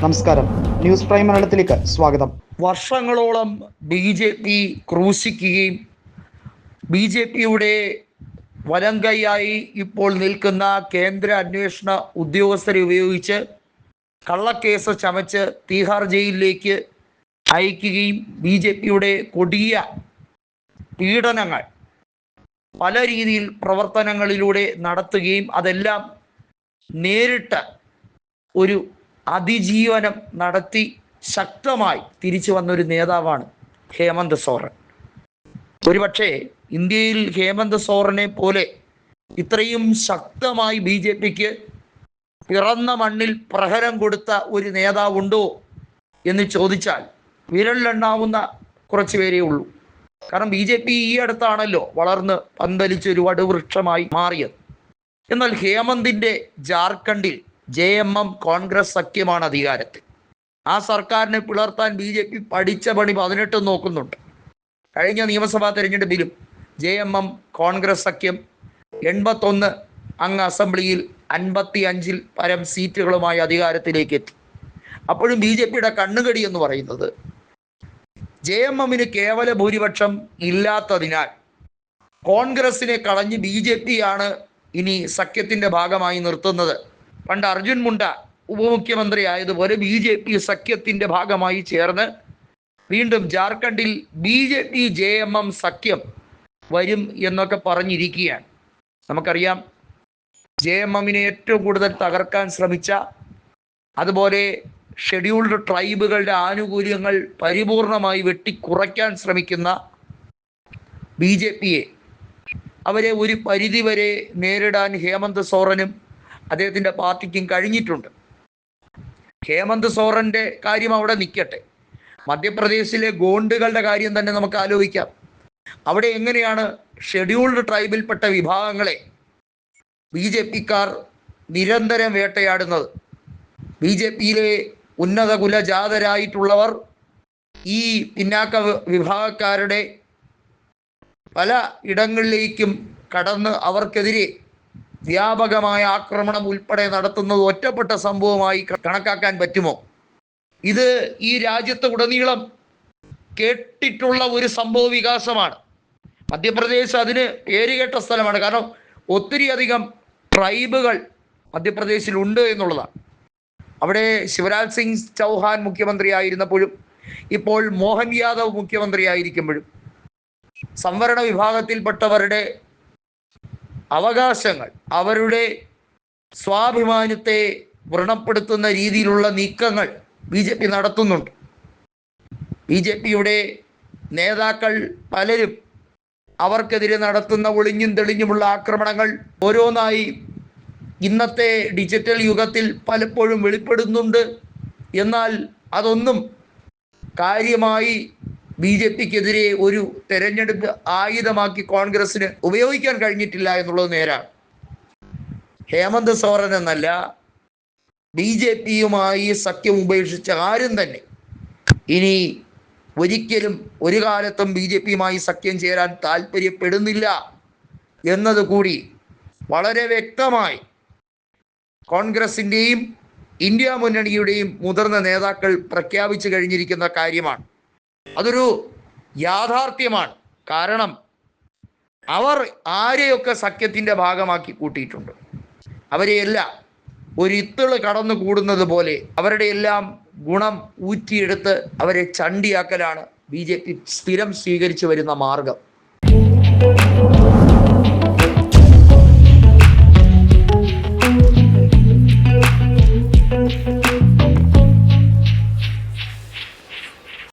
നമസ്കാരം. News prime മലയാളത്തിലേക്ക് സ്വാഗതം. വർഷങ്ങളോളം ബി ജെ പി ക്രൂശിക്കുകയും ബി ജെ പിയുടെ വലങ്കൈയായി ഇപ്പോൾ നിൽക്കുന്ന കേന്ദ്ര അന്വേഷണ ഉദ്യോഗസ്ഥരെ ഉപയോഗിച്ച് കള്ളക്കേസ് ചമച്ച് തീഹാർ ജയിലിലേക്ക് അയക്കുകയും ബി ജെ പിയുടെ കൊടിയ പീഡനങ്ങൾ പല രീതിയിൽ പ്രവർത്തനങ്ങളിലൂടെ നടത്തുകയും അതെല്ലാം നേരിട്ട് ഒരു അതിജീവനം നടത്തി ശക്തമായി തിരിച്ചു വന്ന ഒരു നേതാവാണ് ഹേമന്ത് സോറൻ. ഒരുപക്ഷെ ഇന്ത്യയിൽ ഹേമന്ത് സോറനെ പോലെ ഇത്രയും ശക്തമായി ബി ജെ പിക്ക് പിറന്ന മണ്ണിൽ പ്രഹരം കൊടുത്ത ഒരു നേതാവുണ്ടോ എന്ന് ചോദിച്ചാൽ വിരലിലെണ്ണാവുന്ന കുറച്ച് പേരേ ഉള്ളൂ. കാരണം ബി ജെ പി ഈ അടുത്താണല്ലോ വളർന്ന് പന്തലിച്ച് ഒരു വടുവൃക്ഷമായി മാറിയത്. എന്നാൽ ഹേമന്തിന്റെ ജാർഖണ്ഡിൽ ജെ എം എം കോൺഗ്രസ് സഖ്യമാണ് അധികാരത്തിൽ. ആ സർക്കാരിനെ പിളർത്താൻ ബി ജെ പി പഠിച്ച പണി പതിനെട്ടും നോക്കുന്നുണ്ട്. കഴിഞ്ഞ നിയമസഭാ തെരഞ്ഞെടുപ്പിലും ജെ എം എം കോൺഗ്രസ് സഖ്യം എൺപത്തൊന്ന് അംഗ അസംബ്ലിയിൽ അൻപത്തി അഞ്ചിൽ പരം സീറ്റുകളുമായി അധികാരത്തിലേക്ക് എത്തി. അപ്പോഴും ബി ജെ പിയുടെ കണ്ണുകടി എന്ന് പറയുന്നത് ജെ എം എമ്മിന് കേവല ഭൂരിപക്ഷം ഇല്ലാത്തതിനാൽ കോൺഗ്രസിനെ കളഞ്ഞ് ബി ജെ പി ആണ് ഇനി സഖ്യത്തിന്റെ ഭാഗമായി നിർത്തുന്നത്. പണ്ട് അർജുൻ മുണ്ട ഉപമുഖ്യമന്ത്രി ആയതുപോലെ ബി ജെ പി സഖ്യത്തിന്റെ ഭാഗമായി ചേർന്ന് വീണ്ടും ജാർഖണ്ഡിൽ B J P J M M സഖ്യം വരും എന്നൊക്കെ പറഞ്ഞിരിക്കുകയാണ്. നമുക്കറിയാം ജെ എം എമ്മിനെ ഏറ്റവും കൂടുതൽ തകർക്കാൻ ശ്രമിച്ച അതുപോലെ ഷെഡ്യൂൾഡ് ട്രൈബുകളുടെ ആനുകൂല്യങ്ങൾ പരിപൂർണമായി വെട്ടിക്കുറയ്ക്കാൻ ശ്രമിക്കുന്ന ബി ജെ പിയെ. അവരെ ഒരു പരിധിവരെ നേരിടാൻ ഹേമന്ത് സോറനും അദ്ദേഹത്തിന്റെ പാർട്ടിക്കും കഴിഞ്ഞിട്ടുണ്ട്. ഹേമന്ത് സോറന്റെ കാര്യം അവിടെ നിൽക്കട്ടെ. മധ്യപ്രദേശിലെ ഗോണ്ടുകളുടെ കാര്യം തന്നെ നമുക്ക് ആലോചിക്കാം. അവിടെ എങ്ങനെയാണ് ഷെഡ്യൂൾഡ് ട്രൈബിൽപ്പെട്ട വിഭാഗങ്ങളെ ബി ജെ പിക്കാർ നിരന്തരം വേട്ടയാടുന്നത്? ബി ജെ പിയിലെ ഉന്നത കുലജാതരായിട്ടുള്ളവർ ഈ പിന്നാക്ക വിഭാഗക്കാരുടെ പല ഇടങ്ങളിലേക്കും കടന്ന് അവർക്കെതിരെ വ്യാപകമായ ആക്രമണം ഉൾപ്പെടെ നടത്തുന്നത് ഒറ്റപ്പെട്ട സംഭവമായി കണക്കാക്കാൻ പറ്റുമോ? ഇത് ഈ രാജ്യത്ത് ഉടനീളം കേട്ടിട്ടുള്ള ഒരു സംഭവ വികാസമാണ്. മധ്യപ്രദേശ് അതിന് പേരുകേട്ട സ്ഥലമാണ്. കാരണം ഒത്തിരി അധികം ട്രൈബുകൾ മധ്യപ്രദേശിൽ ഉണ്ട് എന്നുള്ളതാണ്. അവിടെ ശിവരാജ് സിംഗ് ചൗഹാൻ മുഖ്യമന്ത്രിയായിരുന്നപ്പോഴും ഇപ്പോൾ മോഹൻ യാദവ് മുഖ്യമന്ത്രി മുഖ്യമന്ത്രിയായിരിക്കുമ്പോഴും സംവരണ വിഭാഗത്തിൽപ്പെട്ടവരുടെ അവകാശങ്ങൾ അവരുടെ സ്വാഭിമാനത്തെ വ്രണപ്പെടുത്തുന്ന രീതിയിലുള്ള നീക്കങ്ങൾ ബി ജെ പി നടത്തുന്നുണ്ട്. ബി ജെ പിയുടെ നേതാക്കൾ പലരും അവർക്കെതിരെ നടത്തുന്ന ഒളിഞ്ഞും തെളിഞ്ഞുമുള്ള ആക്രമണങ്ങൾ ഓരോന്നായി ഇന്നത്തെ ഡിജിറ്റൽ യുഗത്തിൽ പലപ്പോഴും വെളിപ്പെടുന്നുണ്ട്. എന്നാൽ അതൊന്നും കാര്യമായി ബി ജെ പിക്കെതിരെ ഒരു തെരഞ്ഞെടുപ്പ് ആയുധമാക്കി കോൺഗ്രസിന് ഉപയോഗിക്കാൻ കഴിഞ്ഞിട്ടില്ല എന്നുള്ളത് നേരാണ് ഹേമന്ത് സോറൻ എന്നല്ല ബി ജെ പിയുമായി സഖ്യം ഉപേക്ഷിച്ച ആരും തന്നെ ഇനി ഒരിക്കലും ഒരു കാലത്തും ബി ജെ പിയുമായി സഖ്യം ചേരാൻ താല്പര്യപ്പെടുന്നില്ല എന്നതുകൂടി വളരെ വ്യക്തമായി കോൺഗ്രസിന്റെയും ഇന്ത്യ മുന്നണിയുടെയും മുതിർന്ന നേതാക്കൾ പ്രഖ്യാപിച്ചു കഴിഞ്ഞിരിക്കുന്ന കാര്യമാണ്. അതൊരു യാഥാർത്ഥ്യമാണ്. കാരണം അവർ ആരെയൊക്കെ സഖ്യത്തിന്റെ ഭാഗമാക്കി കൂട്ടിയിട്ടുണ്ട്? അവരെയെല്ലാം ഒരു ഇത്തിൾ കടന്നു കൂടുന്നത് പോലെ അവരുടെ എല്ലാം ഗുണം ഊറ്റിയെടുത്ത് അവരെ ചണ്ടിയാക്കലാണ് ബി ജെ പി സ്ഥിരം സ്വീകരിച്ചു വരുന്ന മാർഗം.